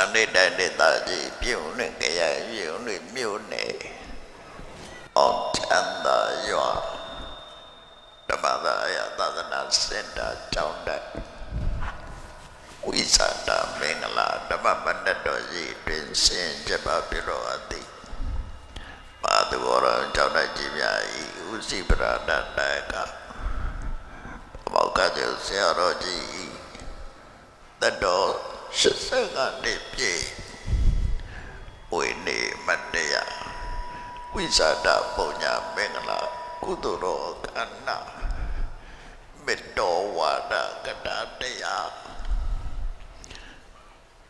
အနိတတေတာကြီးပြုံးနဲ့ကြရပြုံးနဲ့မြို့နယ်အောင်ချမ်းသာရွာဓမ္မသာယသာသနာစင်တာကျောင်းတက်ဝိသတာမင်္ဂလာဓမ္မမန္တတော်ကြီးတွင်ဆင်ကြပါပြုတော်အပ်သည်ပါသူဘောရကြောင့်တကြီးများဤဥစီပရဒတကဘောက်ကကျဆရာတော်ကြီးတတော် ရှစ်ဆက်ကနေ့ပြည့်ဝိနေမတရားဝိဇာဒပုံညာမင်္ဂလာကုသိုလ်တော်ကဏ္ဍမေတ္တောဝါဒကတာတရား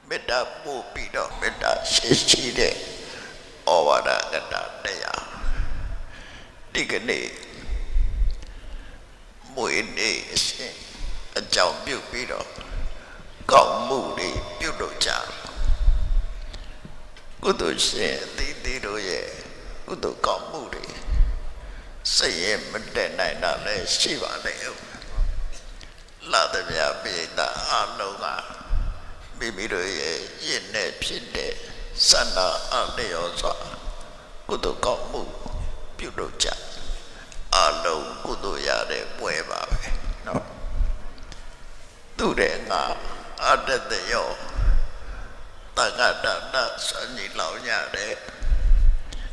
မေတ္တာပို့ပြီးတော့မေတ္တာရှိရှိတဲ့ဩဝါဒကတတရားဒီကနေ့မွေနေ့အရှင်အကြောင်းပြုပြီးတော့ ကောက်မှုတွေပြုလုပ်ကြကုသိုလ်ရှင်အသီးသီးတို့ရဲ့ကုသိုလ်ကောက်မှုတွေစိတ်ရဲ့မတက်နိုင်တာလည်းရှိပါလေ။လာသည်များပိဋကအလုံးကမိမိတို့ရဲ့ရင့်နဲ့ဖြစ်တဲ့စန္ဒအလျော်စွာကုသိုလ်ကောက်မှုပြုလုပ်ကြအလုံးကုသိုလ်ရတဲ့ပွဲပါပဲ။နော်။သူတဲ့ငါ အတ္တတယောတက္ကတတစัญญလောင်ရတယ်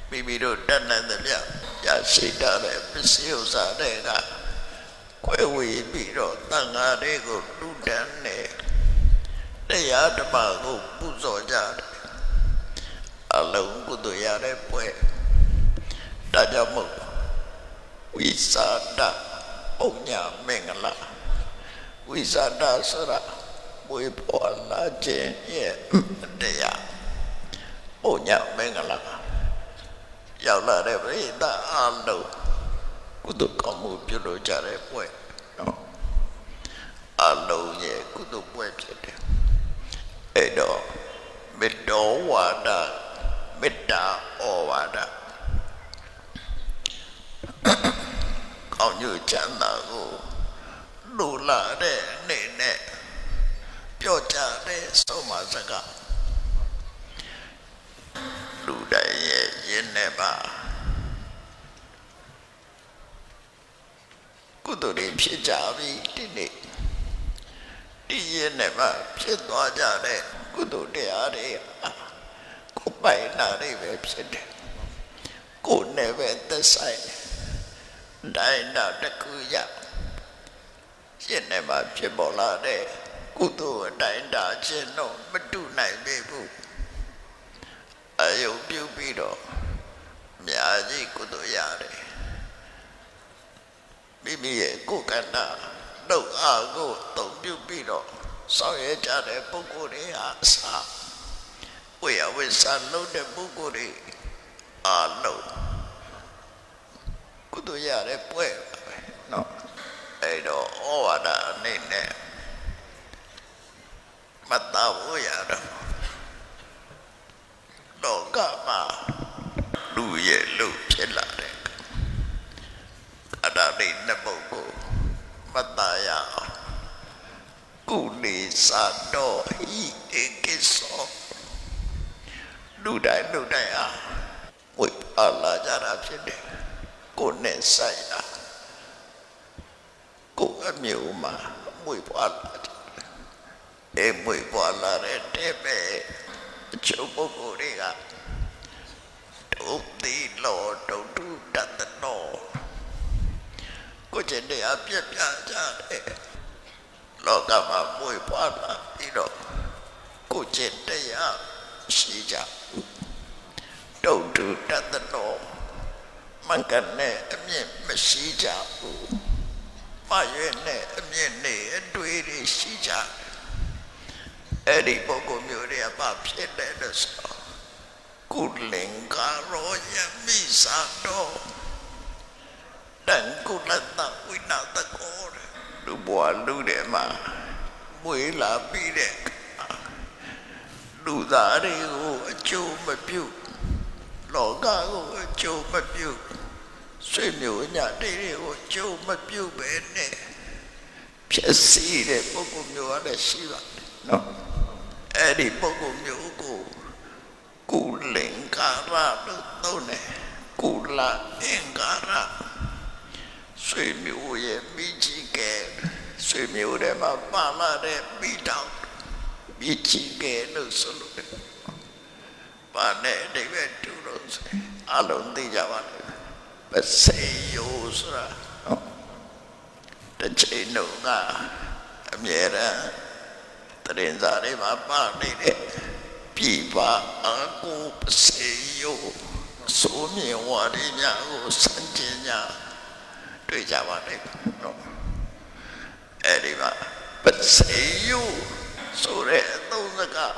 မိမိတို့တတ်နိုင်သမျှရရှိတတ်တဲ့ပစ္စည်းဥစ္စာတွေကခွဲဝေပြီးတော့တန်ဃာတွေကိုလူတန်းနေတရားဓမ္မကိုပူဇော်ကြတယ်အလုံးကုသိုလ်ရတဲ့ပွဲဒါကြောင့်မို့ဝိသဒပုံညာမင်္ဂလာဝိသဒဆိုတာ ဝေပေါ်လာခြင်းရဲ့တရားပုံညာမင်္ဂလာရောက်လာတဲ့ပြိဿအလုံးကုသိုလ်ကောင်းမှုပြုလုပ်ကြတဲ့ပွဲနော်အလုံးရဲ့ကုသိုလ်ပွဲဖြစ်တယ်အဲ့တော့မေတ္တောဝါဒမေတ္တာဩဝါဒကောင်းကျိုးချမ်းသာကိုလူလာတဲ့အနေနဲ့ ပြောကြတဲ့ဆုံးမစကားလူတိုင်းရဲ့ယင်းနဲ့ပါကုသိုလ်တွေဖြစ်ကြပြီဒီနေ့ဒီယင်းနဲ့ပါဖြစ်သွားကြတဲ့ကုသိုလ်တရားတွေဟာကိုယ်ပိုင်နာတွေပဲဖြစ်တယ်ကိုယ်နဲ့ပဲသက်ဆိုင်တယ်တိုင်းနာတစ်ခုရရှင်းနေမှာဖြစ်ပေါ်လာတဲ့ ကုသိုလ်အတိုင်းတာခြင်းတော့မတူနိုင်ပေဘူးအယုံပြုပြီးတော့အများကြီးကုသိုလ်ရတယ်မိမိရဲ့ကိုယ်ကဏ္ဍနှုတ်အားကိုတုံပြုပြီးတော့ဆောင်ရွက်ကြတဲ့ပုဂ္ဂိုလ်တွေဟာအစာဝေယဝိသလုံးတဲ့ပုဂ္ဂိုလ်တွေအားလုံးကုသိုလ်ရတဲ့ပွဲပါပဲเนาะအဲ့တော့ဩဝါဒအနေနဲ့ မတ်သားဖို့ရတော့လောကမှာလူရဲ့လူဖြစ်လာတဲ့အဒါလေးနှစ်ပုဂ္ဂိုလ်မတ်သားရအောင်ကုလေသာတော်ဟိဧကိသောလူတိုင်းလူတိုင်းအားဝိပါလာကြတာဖြစ်တယ်ကိုယ်နဲ့ဆိုင်တာကိုယ်အမျိုးမှာမွေပွားလာတယ် အဲမွေပွားလာတဲ့တဲ့ပဲအချုပ်ပုဂ္ဂိုလ်တွေကဒုတိလောဒုတုတတနောကိုယ်ကျင့်တဲ့အပြည့်ပြကြတယ်လောကမှာမွေပွားလာပြီးတော့ကိုယ်ကျင့်တရားရှိကြဒုတုတတနောမင်္ဂနဲ့အမြင့်မရှိကြဘူး။မရွေနဲ့အမြင့်နဲ့အတွေ့အထိရှိကြတယ်။ အဲ့ဒီပုဂ္ဂိုလ်မျိုးတွေကဘာဖြစ်လဲလို့ဆိုကုလင်္ကာရောယမိသာတော်တန်ကုလတဝိနာတကောတဲ့လူဘွားလူတွေမှာမွေးလာပြီးတဲ့အခါလူသားတွေကိုအကျိုးမပြုလောကကိုအကျိုးမပြုဆွေမျိုးညာတိတွေကိုအကျိုးမပြုပဲနဲ့ဖြစ်စီတဲ့ပုဂ္ဂိုလ်မျိုးကလည်းရှိပါတယ်နော် အဲ့ဒီပုဂ္ဂိုလ်မျိုးကိုကုလင်္ကာရလို့သုံးတယ်ကုလအင်္ကာရဆွေမျိုးရဲ့မိကြီးကဲဆွေမျိုးတွေမှာပါလာတဲ့မိတောင်မိကြီးကဲလို့ဆိုလို့တယ်ပါနဲ့အိဗယ်တူလို့ဆိုအလုံးသိကြပါလေပစေယိုဆိုတာနော်တစ်ချိန်တော့ကအမြဲတမ်း တရင်စားတွေမှာပါနေတဲ့ပြပါအကူပစေယိုဆိုမြင်ဝါဒီညာကိုစံကျင်ညာတွေ့ကြပါလိမ့်မယ်နော်အဲ့ဒီမှာပစေယိုဆိုတဲ့အသုံးစကား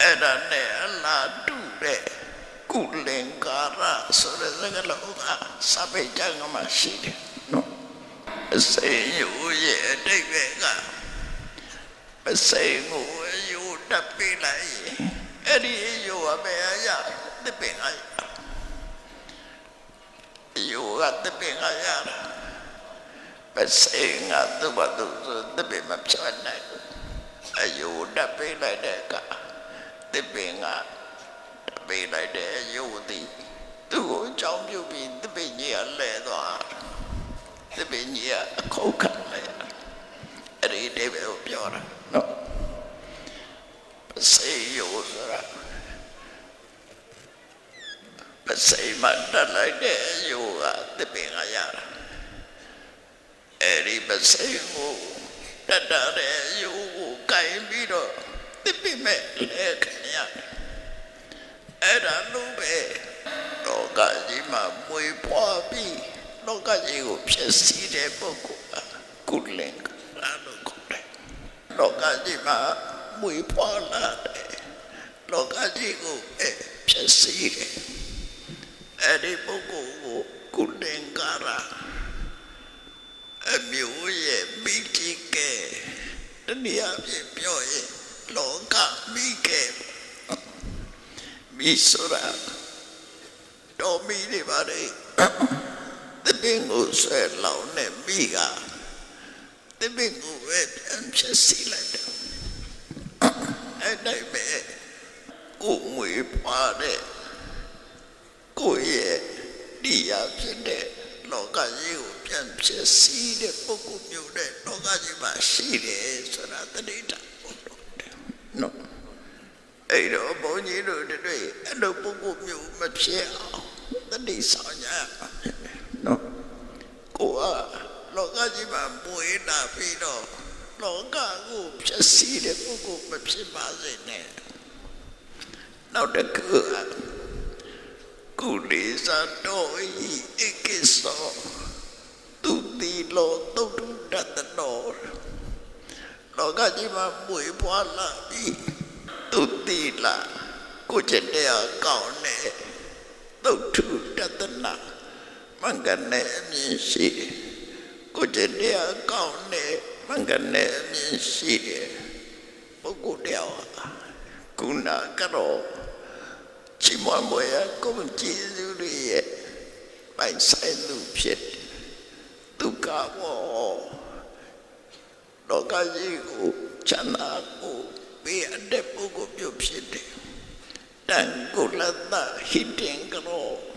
အဲ့ဒါနဲ့အလားတူတဲ့ကုလင်္ကာရဆိုတဲ့စကားလုံးကစပိတ်ကြံမှာရှိတယ်နော် အစိမ်းယူရဲ့အတိတ်ပဲကအစိမ်းကိုယူတက်ပေးလိုက်ရင်အဲ့ဒီယူအမေအရာတပင်အရာယူကတပင်အရာပစိမ်းကသူ့ဘာသူတပင်မဖြတ်နိုင်ဘူးအယူတက်ပေးလိုက်တဲ့ကတပင်ကပေးလိုက်တဲ့ရုပ်သည်သူ့ကိုအကြောင်းပြုပြီးတပည့်ကြီးကလဲသွားတ ပည့်ကြီးကအခုတ်ခံလဲအဲ့ဒီတေဘယ်ကိုပြောတာနော်စေယောဆိုတာပစေမတက်လိုက်တဲ့ယောကတပည့်ကရတာအဲ့ဒီပစေကိုတက်တဲ့ယောကိုကင်ပြီးတော့တပည့်မဲ့လဲခင်ရတယ်အဲ့ဒါလို့ပဲလောကကြီးမှာမွေဖွားပြီး လောကကြီးကိုဖြစ်စီတဲ့ပုဂ္ဂိုလ်ကကုလင်္ကာလို့ခေါ်တယ်လောကကြီးမှာမွေဖွားလာတယ်လောကကြီးကိုအဲဖြစ်စီတယ်အဲ့ဒီပုဂ္ဂိုလ်ကိုကုလင်္ကာရအမျိုးရဲ့မိကြီးကဲတနည်းအားဖြင့်ပြောရင်လောကမိကဲမိဆိုတာတော်မီတွေပါလေတ ပင်ကိုဆွဲလောင်နေမိကတပင်ကိုပဲပြန်ဖြစ်စီလိုက်တယ်အဲ့တိုင်းပဲကိုငွေပါတဲ့ကိုရဲ့ဒီရဖြစ်တဲ့လောကကြီးကိုပြန်ဖြစ်စီတဲ့ပုဂ္ဂိုလ်မျိုးတဲ့လောကကြီးမှာရှိတယ်ဆိုတာတတိတာပေါ့နော်အဲ့တော့ဘုန်းကြီးတို့တွေအဲ့လိုပုဂ္ဂိုလ်မျိုးမဖြစ်အောင်တတိဆောင်ကြနော်ကိုက လောကကြီးမှာမွေးလာပြီးတော့လောကကိုဖြစ်စီတဲ့ပုဂ္ဂိုလ်မဖြစ်ပါစေနဲ့နောက်တစ်ခုကကုလေးစားတော်ဤဧကိသောသူတိလောတုတ်တုတတတော်လောကကြီးမှာမွေးဖွားလာပြီးသူတိလာကိုကျက်တဲ့အကောင်းနဲ့သုတ်ထုတတနာ မင်္ဂနဲ့အမြင်ရှိတယ်ကိုကျက်တဲ့အကောင်းနဲ့မင်္ဂနဲ့အမြင်ရှိတယ်ပုဂ္ဂိုလ်တယောက်ဟာကုဏကတော့ချီးမွမ်းပွဲရကိုယ်ကြည်စုတွေရဲ့ပိုင်ဆိုင်သူဖြစ်တယ်ဒုက္ခဘောလောကကြီးကိုချမ်းသာကိုပေးအပ်တဲ့ပုဂ္ဂိုလ်မျိုးဖြစ်တယ်။တန်ကိုလတ်တာဟိတင်ကရော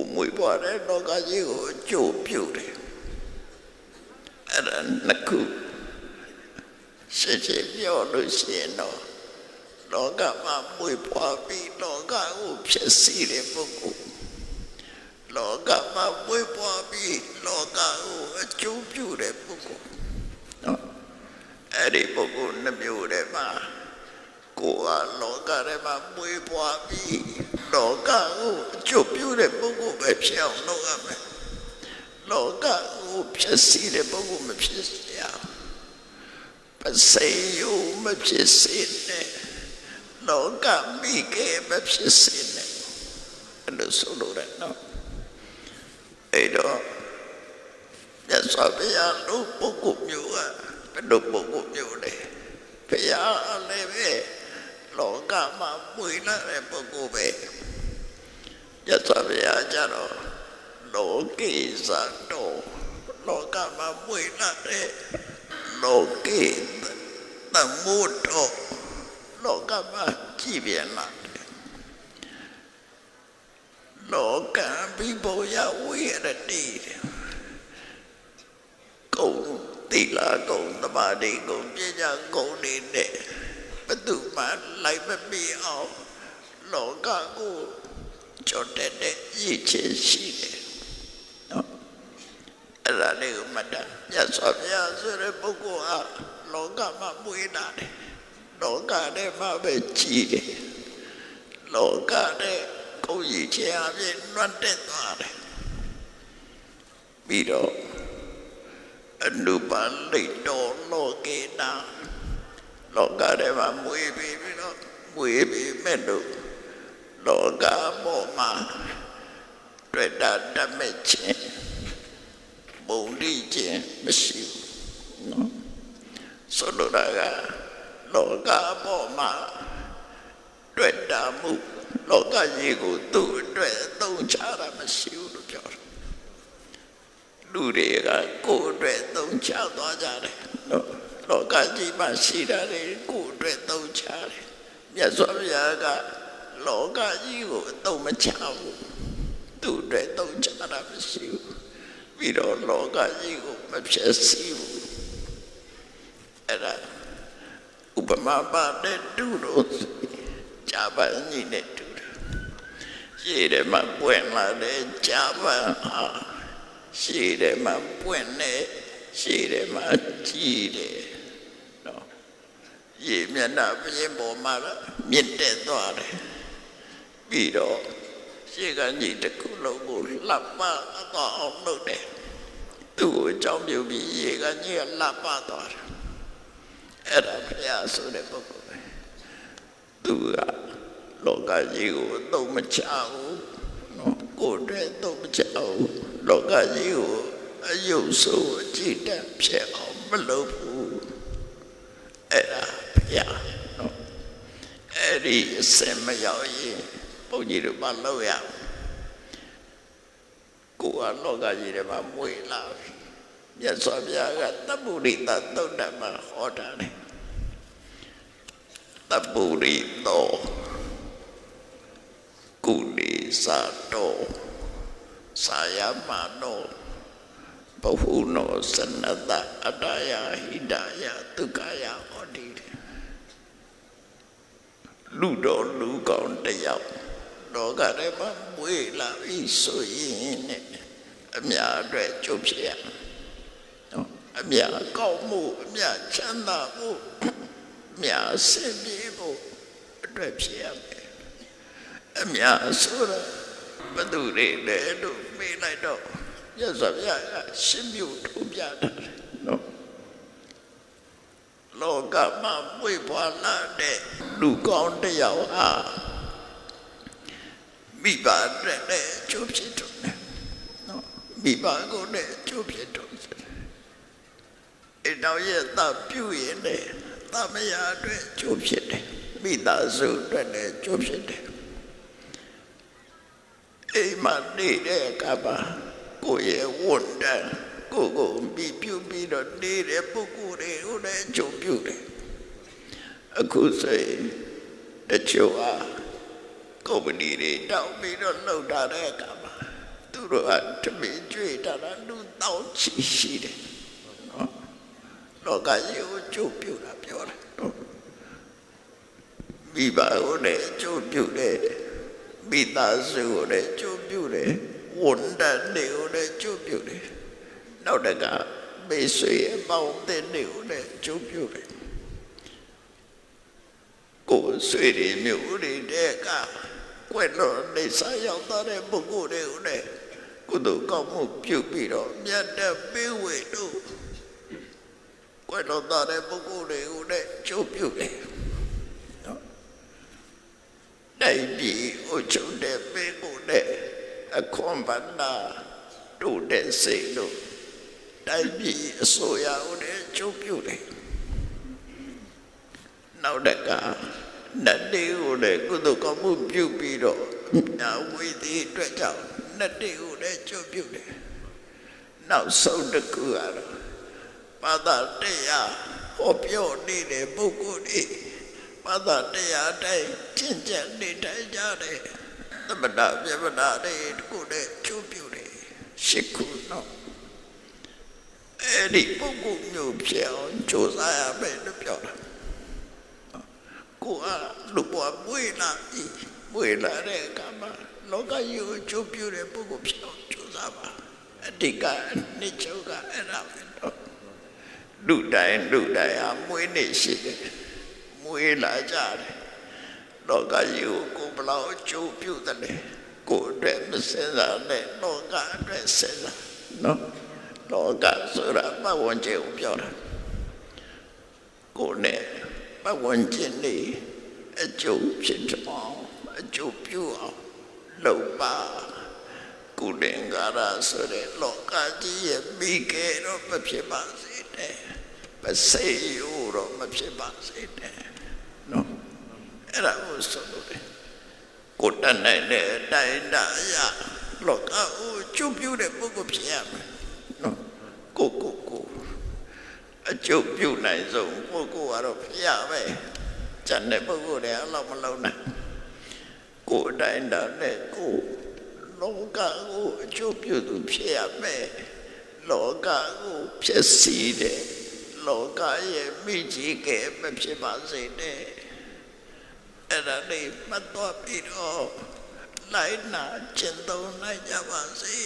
ကိုမွေးပွားတဲ့လောကကြီးကိုအကျိုးပြုတယ်။အဲ့ဒါနှစ်ခုရှင်းရှင်းပြောလို့ရှိရင်တော့လောကမှာမွေးဖွားပြီးလောကကိုဖြစ်စီတဲ့ပုဂ္ဂိုလ်လောကမှာမွေးဖွားပြီးလောကကိုအကျိုးပြုတဲ့ပုဂ္ဂိုလ်နော်အဲ့ဒီပုဂ္ဂိုလ်နှမျိုးတည်းမှာ ကိုယ်ကလောကထဲမှာမွေးပွားပြီးလောကကိုအကျုပ်ပြုတဲ့ပုဂ္ဂိုလ်ပဲဖြစ်အောင်လုပ်ရမယ်လောကကိုဖြစ်စီတဲ့ပုဂ္ဂိုလ်မဖြစ်စေရအောင်ပစေယုမဖြစ်စေနဲ့လောကမိကေမဖြစ်စေနဲ့အဲ့လိုဆိုလို့ရနော်အဲ့တော့မြတ်စွာဘုရားလူပုဂ္ဂိုလ်မျိုးကဘယ်လိုပုဂ္ဂိုလ်မျိုးလဲဘုရားလည်းပဲ လောကမှာမွေလာတဲ့ပုဂ္ဂိုလ်ပဲရသဗျာကြတော့လောကိဇာတောလောကမှာမွေလာတဲ့လောကိတမှုတော်လောကမှာကြည်ပြန်လာတယ်လောကဘိဘောယဝိရတိတဲ့ကုံတိလာကုံသမာဓိကုံပညာကုံနေနဲ့ ဘယ်သူမှလိုက်မပြေအောင်လောကကိုချော့တဲ့တဲ့ရည်ချင်းရှိတယ်နော်အဲ့ဒါလေးကိုမှတ်တာမြတ်စွာဘုရားဆိုတဲ့ပုဂ္ဂိုလ်ဟာလောကမှာမွေးတာတယ်လောကထဲမှာပဲကြည်တယ်လောကထဲကိုယ်ရည်ချင်းအပြင်လွတ်တက်သွားတယ်ပြီးတော့အနုပါလိတ်တော်လောကေနာ လောကထဲမှာမွေးပြီးပြီးတော့မွေးပြီးမဲ့လို့လောကပေါ်မှာတွေ့တာတတ်မဲ့ခြင်းဘုံဒီခြင်းမရှိဘူးနော်ဆိုလိုတာကလောကပေါ်မှာတွေ့တာမှုလောကကြီးကိုသူ့အတွက်အသုံးချတာမရှိဘူးလို့ပြောတယ်လူတွေကကိုယ်အတွက်သုံးချသွားကြတယ်နော် လောကကြီးမှာရှိတာတွေကိုယ်အတွက်သုံးချတယ်မြတ်စွာဘုရားကလောကကြီးကိုအသုံးမချဘူးသူ့အတွက်သုံးချတာမရှိဘူးပြီးတော့လောကကြီးကိုမဖြစ်စီဘူးအဲ့ဒါဥပမာပါတဲ့တူလို့ဂျာပန်ကြီးနဲ့တူတယ်ရှေ့ထဲမှာပွင့်လာတဲ့ဂျာပန်ဟာရှေ့တယ်မှာပွင့်နေရှေ့တယ်မှာကြည်တယ်နော် ရေမျက်နှာပြင်ပေါ်မှာမြင့်တက်သွားတယ်ပြီးတော့ရှေ့ကကြီးတစ်ခုလုံးကိုလှပ်ပသွားအောင်လုပ်တယ်သူ့ကိုအကြောင်းပြုပြီးရေကကြီးကလှပ်ပသွားတယ်အဲ့ဒါဘုရားဆိုတဲ့ပုဂ္ဂိုလ်ပဲသူကလောကကြီးကိုအသုံးမချဘူးနော်ကိုယ်တည်းသုံးမချဘူးလောကကြီးကိုအယုတ်ဆိုးအကြည့်တက်ဖြစ်အောင်မလုပ်ဘူးအဲ့ဒါဘု ရားနော်အဲ့ဒီအစင်မရောက်ရင်ဘုန်းကြီးတို့မလုပ်ရဘူးကိုယ်ကလောကကြီးထဲမှာမွေလာပြီမြတ်စွာဘုရားကတပ္ပုရိသသုတ်တမဟောတာလေတပ္ပုရိသောကုလိစာတောစာယမနောဘဟုနောစနတအတယဟိတယဒုက္ခယဟောတိ လူတော်လူကောင်းတစ်ယောက်လောကထဲမှာမွေးလာပြီဆိုရင်နဲ့အများအတွက်ကျုပ်ဖြစ်ရနော်အများကောင်းမှုအများချမ်းသာမှုအများဆင်ပြေမှုအတွက်ဖြစ်ရမယ်အများဆိုတော့ဘယ်သူတွေလဲလို့မေးလိုက်တော့ရသော်ဗျာကရှင်းပြထုတ်ပြတာနော် လောကမှာပွေပွားလာတဲ့လူကောင်းတစ်ယောက်ဟာမိဘတဲ့နဲ့ကျိုးဖြစ်တော့တယ်နော်မိဘကိုလည်းကျိုးဖြစ်တော့တယ်အဲ့တော့ရဲ့သပြုရင်လည်းသမယာအတွက်ကျိုးဖြစ်တယ်မိသားစုအတွက်လည်းကျိုးဖြစ်တယ်အိမ်မှာနေတဲ့အခါမှာကိုယ့်ရဲ့ဝန်တန်း ကိုယ့်ကိုပြီးပြုပြီးတော့နေတဲ့ပုဂ္ဂိုလ်တွေကိုလည်းကြုံပြုတယ်အခုဆိုရင်တချို့ဟာကုမ္ပဏီတွေတောင်းပြီးတော့လှုပ်တာတဲ့အခါမှာသူတို့ကတမင်ကြွေတာတာလူတောင်းချီရှိတယ်နော်လောကကြီးကိုကြုံပြုတာပြောတယ်နော်မိဘကိုလည်းကြုံပြုတယ်မိသားစုကိုလည်းကြုံပြုတယ်ဝန်တန်းတွေကိုလည်းကြုံပြုတယ် နောက်တကမေဆွေအပေါင်းအသင်းတွေကိုလည်းကြုံပြုတယ်ကိုယ်ဆွေတွေမျိုးတွေတဲ့ကကွယ်လို့နေစားရောက်သွားတဲ့ပုဂ္ဂိုလ်တွေကိုလည်းကုသိုလ်ကောင်းမှုပြုပြီးတော့မြတ်တဲ့ပေးဝေတို့ကွယ်လို့သွားတဲ့ပုဂ္ဂိုလ်တွေကိုလည်းကြုံပြုတယ်နော်နိုင်ပြည်အချုပ်တဲ့ပေကိုနဲ့အခွန်ပန္နာတို့တဲ့စိတ်တို့ နိုင်ပြည်အစိုးရဦးနဲ့ချုပ်ပြုတယ်နောက်တကနတ်တွေကိုလည်းကုသိုလ်ကောင်းမှုပြုပြီးတော့ညာဝိသီအတွက်ကြောင့်နတ်တွေကိုလည်းကြွပြုတယ်နောက်ဆုံးတစ်ခုကတော့ဘာသာတရားဟောပြောနေတဲ့ပုဂ္ဂိုလ်တွေဘာသာတရားတိုင်းကျင့်ကြံနေတိုင်းကြတယ်သမဏပြမနာတွေကိုလည်းကြွပြုတယ်ရှိခုနော် အဲ့ဒီပုဂ္ဂိုလ်မျိုးဖြစ်အောင်ကြိုးစားရမယ်လို့ပြောတာကိုကလူဘွားမွေးလာပြီမွေးလာတဲ့အခါမှာလောကကြီးကိုကျုပ်ပြတဲ့ပုဂ္ဂိုလ်ဖြစ်အောင်ကြိုးစားပါအတိကအနှစ်ချုပ်ကအဲ့ဒါပဲတော့လူတိုင်းလူတိုင်းဟာမွေးနေရှိတယ်မွေးလာကြတယ်လောကကြီးကိုကိုယ်ဘယ်လောက်ကျုပ်ပြတယ်လဲကိုယ်အတွက်မစင်စားနဲ့လောကအတွက်စင်စားနော် လောကဆိုတာဘဝဝင်ကျကိုပြောတာကိုယ်နဲ့ပတ်ဝန်းကျင်နေအကျိုးဖြစ်တော့အကျိုးပြုအောင်လုပ်ပါကုလင်္ကာရဆိုတဲ့လောကကြီးရဲ့မိကေတော့မဖြစ်ပါစေနဲ့ပစေယူတော့မဖြစ်ပါစေနဲ့နော်အဲ့ဒါကိုဆိုလို့တယ်ကိုယ်တတ်နိုင်တဲ့အတိုင်းတာအရလောကကိုကျုပ်ပြုတဲ့ပုဂ္ဂိုလ်ဖြစ်ရမယ်နော် ကိုကိုကိုအကျုပ်ပြုနိုင်ဆုံးပုဂ္ဂိုလ်ကတော့ဖျားပဲကျန်တဲ့ပုဂ္ဂိုလ်တွေအလောက်မလုံးနိုင်ကိုယ်အတိုင်းတာနဲ့ကိုယ်လောကကိုအကျုပ်ပြုသူဖြစ်ရမယ်လောကကိုဖြစ်စီတယ်လောကရဲ့မိကြီးကဲမဖြစ်ပါစေနဲ့အဲ့ဒါလေးမှတ်တော့ပြီးတော့လိုက်နာကျင့်သုံးနိုင်ကြပါစေ